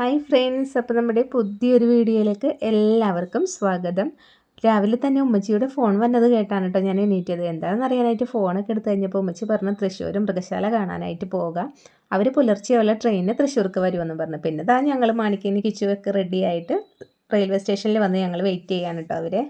Hi friends അപ്പോൾ നമ്മുടെ പുതിയൊരു വീഡിയോയിലേക്ക് എല്ലാവർക്കും സ്വാഗതം. രാവിലെ തന്നെ ഉമ്മച്ചിയുടെ ഫോൺ വന്നത് കേട്ടാണ് കേട്ടോ ഞാൻ എണീറ്റത്. എന്താണെന്ന് അറിയാനായിട്ട് ഫോണൊക്കെ എടുത്ത് കഴിഞ്ഞപ്പോൾ ഉമ്മച്ചി പറഞ്ഞു തൃശ്ശൂർ മൃഗശാല കാണാനായിട്ട് പോകാം. അവർ പുലർച്ചെയുള്ള ട്രെയിനിന് തൃശ്ശൂർക്ക് വരുമെന്ന് പറഞ്ഞു. പിന്നെ താ ഞങ്ങൾ മാണിക്കേനി കിച്ചുവൊക്കെ റെഡിയായിട്ട് റെയിൽവേ സ്റ്റേഷനിൽ വന്ന് ഞങ്ങൾ വെയിറ്റ് ചെയ്യാൻ കേട്ടോ അവരെ.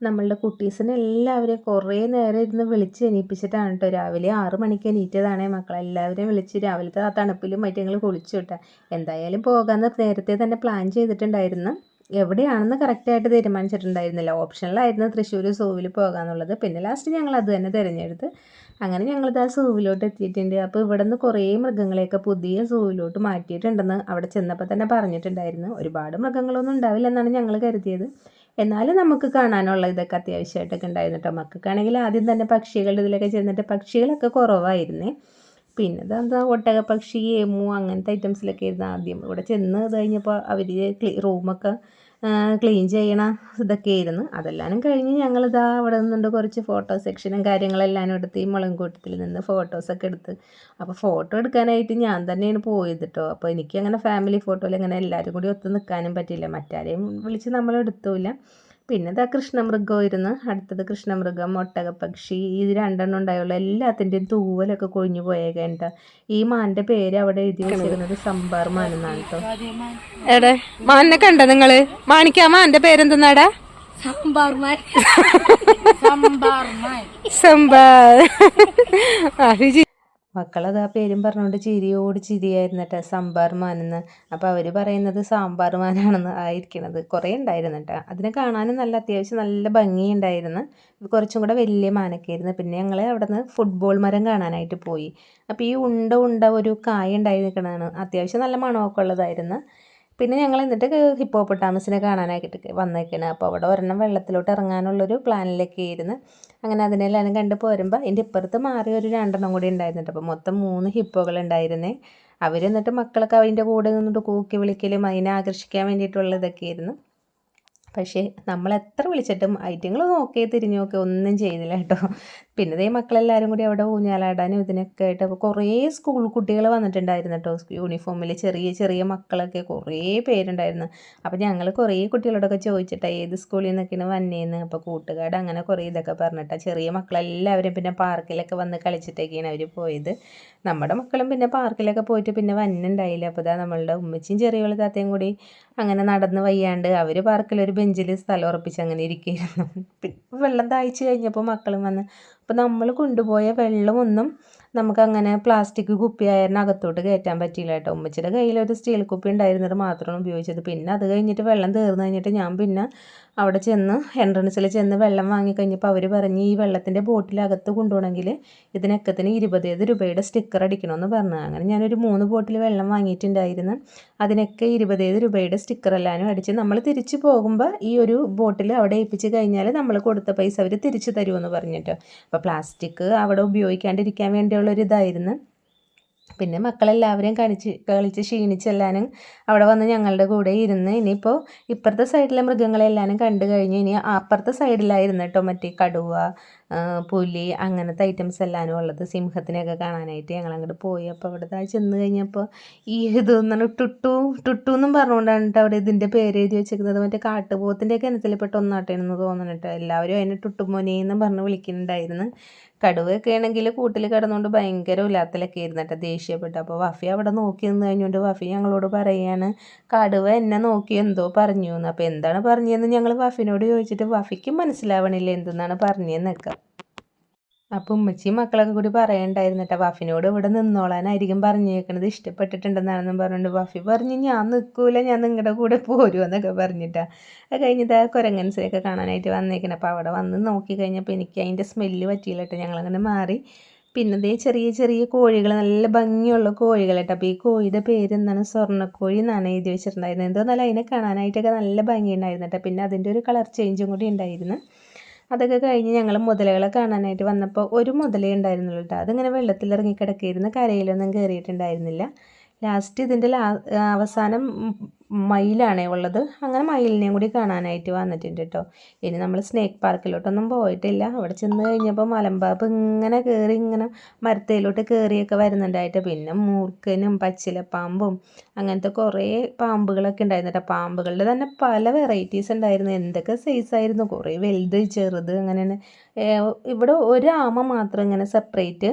നമ്മളുടെ കുട്ടീസിനെ എല്ലാവരെയും കുറേ നേരം ഇരുന്ന് വിളിച്ച് എണീപ്പിച്ചിട്ടാണ് കേട്ടോ രാവിലെ ആറ് മണിക്ക് എണീറ്റതാണേ മക്കളെല്ലാവരെയും വിളിച്ച് രാവിലത്തെ ആ തണുപ്പിലും മറ്റങ്ങൾ കുളിച്ചു കേട്ടോ എന്തായാലും പോകാമെന്ന് നേരത്തെ തന്നെ പ്ലാൻ ചെയ്തിട്ടുണ്ടായിരുന്നു. എവിടെയാണെന്ന് കറക്റ്റായിട്ട് തീരുമാനിച്ചിട്ടുണ്ടായിരുന്നില്ല. ഓപ്ഷനിലായിരുന്നു തൃശ്ശൂർ സൂവിൽ പോകാമെന്നുള്ളത് പിന്നെ ലാസ്റ്റ് ഞങ്ങൾ അത് തന്നെ തിരഞ്ഞെടുത്ത്. അങ്ങനെ ഞങ്ങളിത് ആ സൂവിലോട്ട് എത്തിയിട്ടുണ്ട്. അപ്പോൾ ഇവിടെ നിന്ന് കുറേ മൃഗങ്ങളെയൊക്കെ പുതിയ സൂവിലോട്ട് മാറ്റിയിട്ടുണ്ടെന്ന് അവിടെ ചെന്നപ്പോൾ തന്നെ പറഞ്ഞിട്ടുണ്ടായിരുന്നു. ഒരുപാട് മൃഗങ്ങളൊന്നും ഉണ്ടാവില്ലെന്നാണ് ഞങ്ങൾ കരുതിയത്. എന്നാലും നമുക്ക് കാണാനുള്ള ഇതൊക്കെ അത്യാവശ്യമായിട്ടൊക്കെ ഉണ്ടായിരുന്നു കേട്ടോ മക്കൾക്കാണെങ്കിൽ ആദ്യം തന്നെ പക്ഷികളുടെ ഇതിലൊക്കെ ചെന്നിട്ട് പക്ഷികളൊക്കെ കുറവായിരുന്നേ. പിന്നെ ഇതെന്താ ഒട്ടക പക്ഷി ഏമു അങ്ങനത്തെ ഐറ്റംസിലൊക്കെ ആയിരുന്നു ആദ്യം. ഇവിടെ ചെന്ന് കഴിഞ്ഞപ്പോൾ അവർ റൂമൊക്കെ ക്ലീൻ ചെയ്യണ ഇതൊക്കെ ആയിരുന്നു അതെല്ലാം കഴിഞ്ഞ് ഞങ്ങളിതാ അവിടെ നിന്നുണ്ട് കുറച്ച് ഫോട്ടോ സെക്ഷനും കാര്യങ്ങളെല്ലാം എടുത്ത് ഈ മുളങ്കൂട്ടത്തിൽ നിന്ന് ഫോട്ടോസൊക്കെ എടുത്ത്. അപ്പോൾ ഫോട്ടോ എടുക്കാനായിട്ട് ഞാൻ തന്നെയാണ് പോയത് കേട്ടോ അപ്പോൾ എനിക്ക് അങ്ങനെ ഫാമിലി ഫോട്ടോയിൽ അങ്ങനെ എല്ലാവരും കൂടി ഒത്തു നിൽക്കാനും പറ്റില്ല മറ്റാരെയും വിളിച്ച് നമ്മൾ എടുത്തില്ല. പിന്നെ ഇതാ കൃഷ്ണമൃഗം ഇരുന്ന് അടുത്തത് കൃഷ്ണമൃഗം ഒട്ടകപ്പക്ഷി ഇത് രണ്ടെണ്ണം ഉണ്ടായുള്ളൂ. എല്ലാത്തിന്റെയും തൂവലൊക്കെ കൊഴിഞ്ഞു പോയേക്കേണ്ട ഈ മാന്റെ പേര് അവിടെ എഴുതി വെച്ചിരുന്നത് സംബാർ മാൻ എന്നാണ് കേട്ടോ. എടെ മാനിനെ കണ്ടോ നിങ്ങൾ? മാണിക്കാ മാന്റെ പേരെന്തെന്നാടാ സാമ്പാർമാൻ സാമ്പാർമാൻ സംബാർ മക്കളത് ആ പേരും പറഞ്ഞുകൊണ്ട് ചിരിയോട് ചിരിയായിരുന്നു കേട്ടോ സാമ്പാർ മാനെന്ന്. അപ്പോൾ അവർ പറയുന്നത് സാമ്പാർ മാനാണെന്ന് ആയിരിക്കണത്. കുറേ ഉണ്ടായിരുന്നു കേട്ടോ അതിനെ കാണാനും നല്ല അത്യാവശ്യം നല്ല ഭംഗിയുണ്ടായിരുന്നു. കുറച്ചും കൂടെ വലിയ മാനൊക്കെ ആയിരുന്നു പിന്നെ ഞങ്ങൾ അവിടെ നിന്ന് ഫുട്ബോൾ മരം കാണാനായിട്ട് പോയി. അപ്പോൾ ഈ ഉണ്ട ഉണ്ട ഒരു കായ ഉണ്ടായി നിൽക്കണതാണ് അത്യാവശ്യം നല്ല മണമൊക്കെ ഉള്ളതായിരുന്നു. പിന്നെ ഞങ്ങൾ എന്നിട്ട് ഹിപ്പോപ്പൊട്ടാമസിനെ കാണാനായിട്ട് വന്നേക്കണ്. അപ്പോൾ അവിടെ ഒരെണ്ണം വെള്ളത്തിലോട്ട് ഇറങ്ങാനുള്ളൊരു പ്ലാനിലൊക്കെ ആയിരുന്നു. അങ്ങനെ അതിനെല്ലാം കണ്ട് പോരുമ്പോൾ എന്റെ ഇപ്പുറത്ത് മാറി ഒരു രണ്ടെണ്ണം കൂടി ഉണ്ടായിരുന്നുണ്ട് അപ്പോൾ മൊത്തം മൂന്ന് ഹിപ്പോകൾ ഉണ്ടായിരുന്നേ. അവർ എന്നിട്ട് മക്കളൊക്കെ അതിന്റെ കൂടെ നിന്നിട്ട് കൂക്കി വിളിക്കലും അതിനെ ആകർഷിക്കാൻ വേണ്ടിയിട്ടുള്ളതൊക്കെ ആയിരുന്നു. പക്ഷേ നമ്മൾ എത്ര വിളിച്ചിട്ടും ഐറ്റങ്ങൾ നോക്കി തിരിഞ്ഞു നോക്കി ഒന്നും ചെയ്തില്ല കേട്ടോ. പിന്നെ ഇതേ മക്കളെല്ലാവരും കൂടി അവിടെ ഊഞ്ഞാലാടാനും ഇതിനൊക്കെ ആയിട്ട് അപ്പോൾ കുറേ സ്കൂൾ കുട്ടികൾ വന്നിട്ടുണ്ടായിരുന്നു കേട്ടോ. യൂണിഫോമിൽ ചെറിയ ചെറിയ മക്കളൊക്കെ കുറേ പേരുണ്ടായിരുന്നു. അപ്പോൾ ഞങ്ങൾ കുറേ കുട്ടികളോടൊക്കെ ചോദിച്ചിട്ടാണ് ഏത് സ്കൂളിൽ നിന്നൊക്കെയാണ് വന്നേന്ന്. അപ്പോൾ കൂട്ടുകാട് അങ്ങനെ കുറേ ഇതൊക്കെ പറഞ്ഞിട്ടാണ് ചെറിയ മക്കളെല്ലാവരും പിന്നെ പാർക്കിലൊക്കെ വന്ന് കളിച്ചിട്ടൊക്കെയാണ് അവർ പോയത്. നമ്മുടെ മക്കളും പിന്നെ പാർക്കിലൊക്കെ പോയിട്ട് പിന്നെ വന്നുണ്ടായില്ല. അപ്പോൾ ഇതാ നമ്മളുടെ ഉമ്മച്ചിയും ചെറിയ താത്തയും കൂടി അങ്ങനെ നടന്ന് വയ്യാണ്ട് അവർ പാർക്കിലൊരു ബെഞ്ചിൽ സ്ഥലം ഉറപ്പിച്ച് അങ്ങനെ ഇരിക്കുകയായിരുന്നു പിന്നെ വെള്ളം താഴ്ച കഴിഞ്ഞപ്പോൾ മക്കളും വന്ന് അപ്പോൾ നമ്മൾ കൊണ്ടുപോയ വെള്ളമൊന്നും നമുക്കങ്ങനെ പ്ലാസ്റ്റിക് കുപ്പി ആയിരുന്നു അകത്തോട്ട് കയറ്റാൻ പറ്റിയില്ല കേട്ടോ. ഉമ്മച്ചിയുടെ കയ്യിലൊരു സ്റ്റീൽ കുപ്പി ഉണ്ടായിരുന്നത് മാത്രമാണ് ഉപയോഗിച്ചത്. പിന്നെ അത് കഴിഞ്ഞിട്ട് വെള്ളം തീർന്നു കഴിഞ്ഞിട്ട് ഞാൻ പിന്നെ അവിടെ ചെന്ന് എൻട്രൻസിൽ ചെന്ന് വെള്ളം വാങ്ങിക്കഴിഞ്ഞപ്പോൾ അവർ പറഞ്ഞ് ഈ വെള്ളത്തിന്റെ ബോട്ടിലകത്ത് കൊണ്ടുപോകണമെങ്കിൽ ഇതിനക്കത്തിന് ഇരുപതേത് രൂപയുടെ സ്റ്റിക്കർ അടിക്കണമെന്ന് പറഞ്ഞു. അങ്ങനെ ഞാനൊരു മൂന്ന് ബോട്ടിൽ വെള്ളം വാങ്ങിയിട്ടുണ്ടായിരുന്നു. അതിനൊക്കെ ഇരുപതേത് രൂപയുടെ സ്റ്റിക്കർ എല്ലാവരും അടിച്ച് നമ്മൾ തിരിച്ചു പോകുമ്പോൾ ഈ ഒരു ബോട്ടിൽ അവിടെ ഏൽപ്പിച്ച് കഴിഞ്ഞാൽ നമ്മൾ കൊടുത്ത പൈസ അവർ തിരിച്ചു തരുമെന്ന് പറഞ്ഞിട്ട്. അപ്പോൾ പ്ലാസ്റ്റിക് അവിടെ ഉപയോഗിക്കാണ്ടിരിക്കാൻ വേണ്ടിയുള്ളൊരു ഇതായിരുന്നു. പിന്നെ മക്കളെല്ലാവരെയും കളിച്ച് കളിച്ച് ക്ഷീണിച്ചെല്ലാനും അവിടെ വന്ന് ഞങ്ങളുടെ കൂടെ ഇരുന്ന് ഇനിയിപ്പോൾ ഇപ്പുറത്തെ സൈഡിലെ മൃഗങ്ങളെല്ലാനും കണ്ടു കഴിഞ്ഞ് ഇനി അപ്പുറത്തെ സൈഡിലായിരുന്നു കേട്ടോ മറ്റേ കടുവ പുലി അങ്ങനത്തെ ഐറ്റംസ് എല്ലാനും ഉള്ളത് സിംഹത്തിനെയൊക്കെ കാണാനായിട്ട് ഞങ്ങൾ അങ്ങോട്ട് പോയി. അപ്പോൾ അവിടെ ചെന്ന് കഴിഞ്ഞപ്പോൾ ഈ ഇത് ടുട്ടു ടുട്ടു എന്നും പറഞ്ഞുകൊണ്ടാണ് കേട്ടോ അവിടെ ഇതിന്റെ പേര് എഴുതി വെച്ചിരിക്കുന്നത് മറ്റേ കാട്ടുപോത്തിന്റെയൊക്കെ ഇനത്തിൽപ്പെട്ട ഒന്നാട്ടേണെന്ന് തോന്നുന്നു എല്ലാവരും അതിനെ ടുട്ടുമോനെന്നും പറഞ്ഞ് വിളിക്കുന്നുണ്ടായിരുന്നു. കടുവയൊക്കെ ആണെങ്കിൽ കൂട്ടിൽ കിടന്നുകൊണ്ട് ഭയങ്കര ഉലാത്തലൊക്കെ ആയിരുന്നു കേട്ടോ ദേഷ്യപ്പെട്ടു. അപ്പോൾ വഫി അവിടെ നോക്കി നിന്ന് കഴിഞ്ഞുകൊണ്ട് വഫി ഞങ്ങളോട് പറയാണ് കടുവ എന്നെ നോക്കി എന്തോ പറഞ്ഞു എന്ന് അപ്പോൾ എന്താണ് പറഞ്ഞതെന്ന് ഞങ്ങൾ വഫിനോട് ചോദിച്ചിട്ട് വഫിക്ക് മനസ്സിലാവണില്ല എന്തെന്നാണ് പറഞ്ഞതെന്നൊക്കെ അപ്പോൾ ഉമ്മച്ചിയും മക്കളൊക്കെ കൂടി പറയണ്ടായിരുന്നു കേട്ടോ വഫിനോട് ഇവിടെ നിന്നോളാനായിരിക്കും പറഞ്ഞേക്കണത്. ഇഷ്ടപ്പെട്ടിട്ടുണ്ടെന്നാണെന്നും പറഞ്ഞുകൊണ്ട് വാഫി പറഞ്ഞു ഞാൻ നിൽക്കൂല ഞാൻ നിങ്ങളുടെ കൂടെ പോരുമെന്നൊക്കെ പറഞ്ഞിട്ടാണ് അത് കഴിഞ്ഞിട്ട് ആ കുരങ്ങൻസിനെയൊക്കെ കാണാനായിട്ട് വന്നേക്കണം. അപ്പോൾ അവിടെ വന്ന് നോക്കി കഴിഞ്ഞപ്പോൾ എനിക്ക് അതിന്റെ സ്മെല്ല് പറ്റിയില്ല കേട്ടോ ഞങ്ങളങ്ങനെ മാറി. പിന്നെ ദേ ചെറിയ ചെറിയ കോഴികൾ നല്ല ഭംഗിയുള്ള കോഴികൾ കേട്ടോ അപ്പോൾ ഈ കോഴിയുടെ പേര് എന്താണ്? സ്വർണക്കോഴി എന്നാണ് എഴുതി വെച്ചിട്ടുണ്ടായിരുന്നത്. എന്തോ നല്ല അതിനെ കാണാനായിട്ടൊക്കെ നല്ല ഭംഗിയുണ്ടായിരുന്നു കേട്ടോ പിന്നെ അതിന്റെ ഒരു കളർ ചേഞ്ചും കൂടി ഉണ്ടായിരുന്നു. അതൊക്കെ കഴിഞ്ഞ് ഞങ്ങൾ മുതലകളെ കാണാനായിട്ട് വന്നപ്പോൾ ഒരു മുതലേ ഉണ്ടായിരുന്നുള്ളൂ കേട്ടോ അതിങ്ങനെ വെള്ളത്തിലിറങ്ങി കിടക്കുകയായിരുന്നു കരയിലൊന്നും കയറിയിട്ടുണ്ടായിരുന്നില്ല ലാസ്റ്റ് ഇതിന്റെ ലാ അവസാനം മയിലാണേ ഉള്ളത്. അങ്ങനെ മയിലിനെയും കൂടി കാണാനായിട്ട് വന്നിട്ടുണ്ട് കേട്ടോ ഇനി നമ്മൾ സ്നേക്ക് പാർക്കിലോട്ടൊന്നും പോയിട്ടില്ല. അവിടെ ചെന്ന് കഴിഞ്ഞപ്പോൾ മലമ്പാപ്പ് ഇങ്ങനെ കയറി ഇങ്ങനെ മരത്തേലോട്ട് കയറിയൊക്കെ വരുന്നുണ്ടായിട്ട് പിന്നെ മൂർക്കനും പച്ചിലപ്പാമ്പും അങ്ങനത്തെ കുറേ പാമ്പുകളൊക്കെ ഉണ്ടായിരുന്നു കേട്ടോ പാമ്പുകളുടെ തന്നെ പല വെറൈറ്റീസ് ഉണ്ടായിരുന്നു. എന്തൊക്കെ സൈസായിരുന്നു കുറേ വലുത് ചെറുത് അങ്ങനെ ഇവിടെ ഒരു ആമ മാത്രം ഇങ്ങനെ സെപ്പറേറ്റ്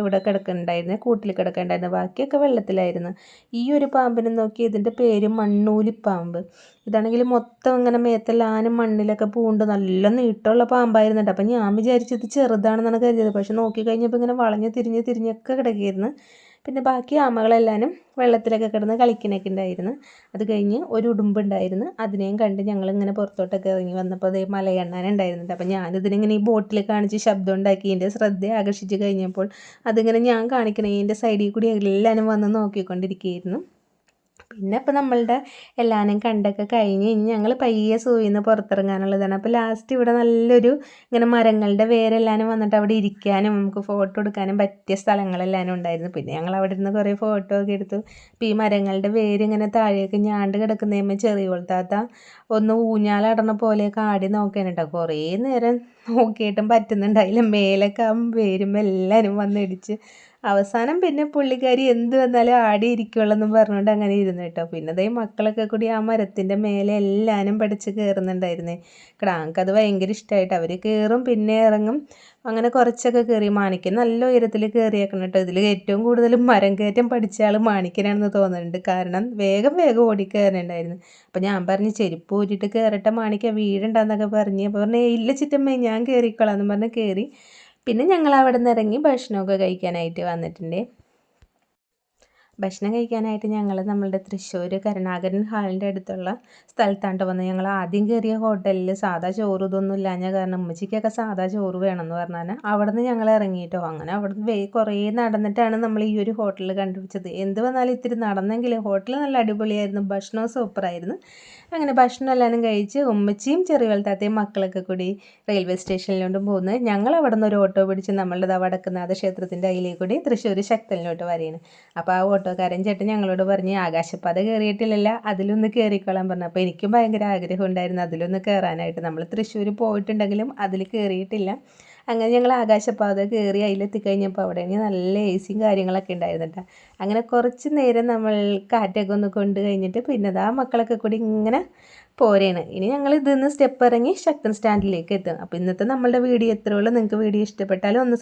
ഇവിടെ കിടക്കുന്നുണ്ടായിരുന്നു കൂട്ടിൽ കിടക്കുന്നുണ്ടായിരുന്നു ബാക്കിയൊക്കെ വെള്ളത്തിലായിരുന്നു. ഈ ഒരു പാമ്പിനെ നോക്കി ഇതിന്റെ പേര് മണ്ണൂലിപ്പാമ്പ്. ഇതാണെങ്കിൽ മൊത്തം ഇങ്ങനെ മേത്തെല്ലാനും മണ്ണിലൊക്കെ പൂണ്ട് നല്ല നീട്ടമുള്ള പാമ്പായിരുന്നുണ്ട് അപ്പം ഞാൻ വിചാരിച്ചു ഇത് ചെറുതാണെന്നാണ് കരുതിയത്. പക്ഷെ നോക്കി കഴിഞ്ഞപ്പോൾ ഇങ്ങനെ വളഞ്ഞ് തിരിഞ്ഞ് തിരിഞ്ഞൊക്കെ കിടക്കുകയായിരുന്നു. പിന്നെ ബാക്കി ആമകളെല്ലാവരും വെള്ളത്തിലൊക്കെ കിടന്ന് കളിക്കണൊക്കെ ഉണ്ടായിരുന്നു. അത് കഴിഞ്ഞ് ഒരു ഉടുമ്പുണ്ടായിരുന്നു അതിനെയും കണ്ട് ഞങ്ങളിങ്ങനെ പുറത്തോട്ടൊക്കെ ഇറങ്ങി വന്നപ്പോൾ അതേ മലയണ്ണാൻ ഉണ്ടായിരുന്നുണ്ട്. അപ്പോൾ ഞാനിതിനിങ്ങനെ ഈ ബോട്ടിൽ കാണിച്ച് ശബ്ദം ഉണ്ടാക്കി എന്റെ ശ്രദ്ധ ആകർഷിച്ച് കഴിഞ്ഞപ്പോൾ അതിങ്ങനെ ഞാൻ കാണിക്കണേ എന്റെ സൈഡിൽ കൂടി എല്ലാവരും വന്ന് നോക്കിക്കൊണ്ടിരിക്കുകയായിരുന്നു. പിന്നെ ഇപ്പോൾ നമ്മളുടെ എല്ലാവരും കണ്ടൊക്കെ കഴിഞ്ഞ് ഇനി ഞങ്ങൾ പയ്യെ സൂയിൽ നിന്ന് പുറത്തിറങ്ങാനുള്ളതാണ്. അപ്പോൾ ലാസ്റ്റ് ഇവിടെ നല്ലൊരു ഇങ്ങനെ മരങ്ങളുടെ വേരെല്ലാവരും വന്നിട്ട് അവിടെ ഇരിക്കാനും നമുക്ക് ഫോട്ടോ എടുക്കാനും പറ്റിയ സ്ഥലങ്ങളെല്ലാവരും ഉണ്ടായിരുന്നു. പിന്നെ ഞങ്ങൾ അവിടെ ഇരുന്ന് കുറേ ഫോട്ടോ ഒക്കെ എടുത്തു. ഈ മരങ്ങളുടെ വേര് ഇങ്ങനെ താഴേക്ക് ഞാണ്ട് കിടക്കുന്നതുമ്പോൾ ചെറിയ താത്ത ഒന്ന് ഊഞ്ഞാലടണ കാടി നോക്കാൻ കേട്ടോ കുറേ നേരം നോക്കിയിട്ടും പറ്റുന്നുണ്ടായില്ല. മേലൊക്കെ ആ വേരുമ്പോൾ എല്ലാവരും വന്നിടിച്ച് അവസാനം പിന്നെ പുള്ളിക്കാരി എന്ത് വന്നാലും ആടി ഇരിക്കുള്ളെന്ന് പറഞ്ഞുകൊണ്ട് അങ്ങനെ ഇരുന്നു കേട്ടോ. പിന്നെ അതേ മക്കളൊക്കെ കൂടി ആ മരത്തിന്റെ മേലെ എല്ലാവരും പഠിച്ച് കയറുന്നുണ്ടായിരുന്നേ. ക്രാങ്ക് അത് ഭയങ്കര ഇഷ്ടമായിട്ട് അവർ കയറും പിന്നെ ഇറങ്ങും. അങ്ങനെ കുറച്ചൊക്കെ കയറി മാണിക്കൻ നല്ല ഉയരത്തിൽ കയറിയേക്കണം കേട്ടോ. ഇതിൽ ഏറ്റവും കൂടുതൽ മരം കയറ്റം പഠിച്ച ആൾ മാണിക്കനാണെന്ന് തോന്നുന്നുണ്ട്. കാരണം വേഗം വേഗം ഓടി കയറുന്നുണ്ടായിരുന്നു അപ്പോൾ ഞാൻ പറഞ്ഞു ചെരുപ്പ് ഊരിയിട്ട് കയറട്ടെ മാണിക്ക വീടുണ്ടെന്നൊക്കെ പറഞ്ഞ്. അപ്പോൾ പറഞ്ഞേ ഇല്ല ചിറ്റമ്മേ ഞാൻ കയറിക്കോളാം എന്ന് പറഞ്ഞ് കയറി. പിന്നെ ഞങ്ങൾ അവിടെ നിന്ന് ഇറങ്ങി ഭക്ഷണമൊക്കെ കഴിക്കാനായിട്ട് വന്നിട്ടുണ്ട്. ഭക്ഷണം കഴിക്കാനായിട്ട് ഞങ്ങൾ നമ്മളുടെ തൃശ്ശൂർ കരുണാകരൻ ഹാളിന്റെ അടുത്തുള്ള സ്ഥലത്താണ് വന്നത് ഞങ്ങൾ ആദ്യം കയറിയ ഹോട്ടലിൽ സാധാ ചോറ് ഇതൊന്നും ഇല്ലാഞ്ഞ കാരണം ഉമ്മച്ചിക്കൊക്കെ സാധാ ചോറ് വേണമെന്ന് പറഞ്ഞാൽ അവിടെ നിന്ന് ഞങ്ങൾ ഇറങ്ങിയിട്ടോ. അങ്ങനെ അവിടെ നിന്ന് കുറേ നടന്നിട്ടാണ് നമ്മൾ ഈ ഒരു ഹോട്ടൽ കണ്ടുപിടിച്ചത്. എന്ത് വന്നാലും ഇത്തിരി നടന്നെങ്കിലും ഹോട്ടൽ നല്ല അടിപൊളിയായിരുന്നു ഭക്ഷണവും സൂപ്പറായിരുന്നു അങ്ങനെ ഭക്ഷണം എല്ലാവരും കഴിച്ച് ഉമ്മച്ചിയും ചെറിയ മക്കളൊക്കെ കൂടി റെയിൽവേ സ്റ്റേഷനിലോട്ട് പോകുന്നത്. ഞങ്ങൾ അവിടെ നിന്ന് ഒരു ഓട്ടോ പിടിച്ച് നമ്മളുടെ വടക്കുന്നാഥ ക്ഷേത്രത്തിന്റെ അതിലേക്ക് കൂടി തൃശ്ശൂർ ശക്തനിലോട്ട് വരികയാണ് അപ്പോൾ ആ ഓട്ടോക്കാരൻ ചേട്ടൻ ഞങ്ങളോട് പറഞ്ഞ് ആകാശപ്പാത കയറിയിട്ടില്ലല്ല അതിലൊന്ന് കയറിക്കോളാൻ പറഞ്ഞു. അപ്പോൾ എനിക്കും ഭയങ്കര ആഗ്രഹം ഉണ്ടായിരുന്നു അതിലൊന്ന് കയറാനായിട്ട് നമ്മൾ തൃശ്ശൂർ പോയിട്ടുണ്ടെങ്കിലും അതിൽ കയറിയിട്ടില്ല അങ്ങനെ ഞങ്ങൾ ആകാശപാത കയറി അതിലെത്തിക്കഴിഞ്ഞപ്പോൾ അവിടെ നല്ല എ സിയും കാര്യങ്ങളൊക്കെ ഉണ്ടായിരുന്നു കേട്ടോ അങ്ങനെ കുറച്ച് നേരം നമ്മൾ കാറ്റൊക്കെ ഒന്ന് കൊണ്ട് കഴിഞ്ഞിട്ട് പിന്നെ ആ മക്കളൊക്കെ കൂടി ഇങ്ങനെ പോരെയാണ് ഇനി ഞങ്ങൾ ഇതിൽ നിന്ന് സ്റ്റെപ്പ് ഇറങ്ങി ശക്തൻ സ്റ്റാൻഡിലേക്ക് എത്തും. അപ്പോൾ ഇന്നത്തെ നമ്മളുടെ വീഡിയോ എത്രയുള്ളൂ നിങ്ങൾക്ക് വീഡിയോ ഇഷ്ടപ്പെട്ടാലും ഒന്ന്